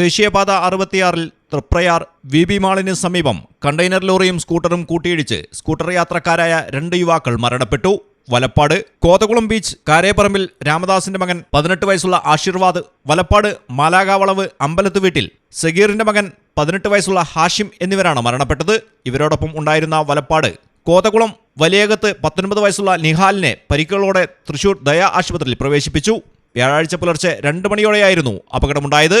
ദേശീയപാത അറുപത്തിയാറിൽ Triprayar V B മാളിന് സമീപം കണ്ടെയ്നർ ലോറിയും സ്കൂട്ടറും കൂട്ടിയിടിച്ച് സ്കൂട്ടർ യാത്രക്കാരായ രണ്ട് യുവാക്കൾ മരണപ്പെട്ടു. വലപ്പാട് കോതകുളം ബീച്ച് കാരേപ്പറമ്പിൽ രാമദാസിന്റെ മകൻ പതിനെട്ട് വയസ്സുള്ള ആശീർവാദ് വലപ്പാട് മാലാകാവളവ് അമ്പലത്ത് വീട്ടിൽ സഗീറിന്റെ മകൻ പതിനെട്ട് വയസ്സുള്ള ഹാഷിം എന്നിവരാണ് മരണപ്പെട്ടത്. ഇവരോടൊപ്പം ഉണ്ടായിരുന്ന വലപ്പാട് കോതകുളം വലിയകത്ത് പത്തൊൻപത് വയസ്സുള്ള നിഹാലിനെ പരിക്കുകളോടെ തൃശൂർ ദയാ ആശുപത്രിയിൽ പ്രവേശിപ്പിച്ചു. വ്യാഴാഴ്ച പുലർച്ചെ രണ്ട് മണിയോടെയായിരുന്നു അപകടമുണ്ടായത്.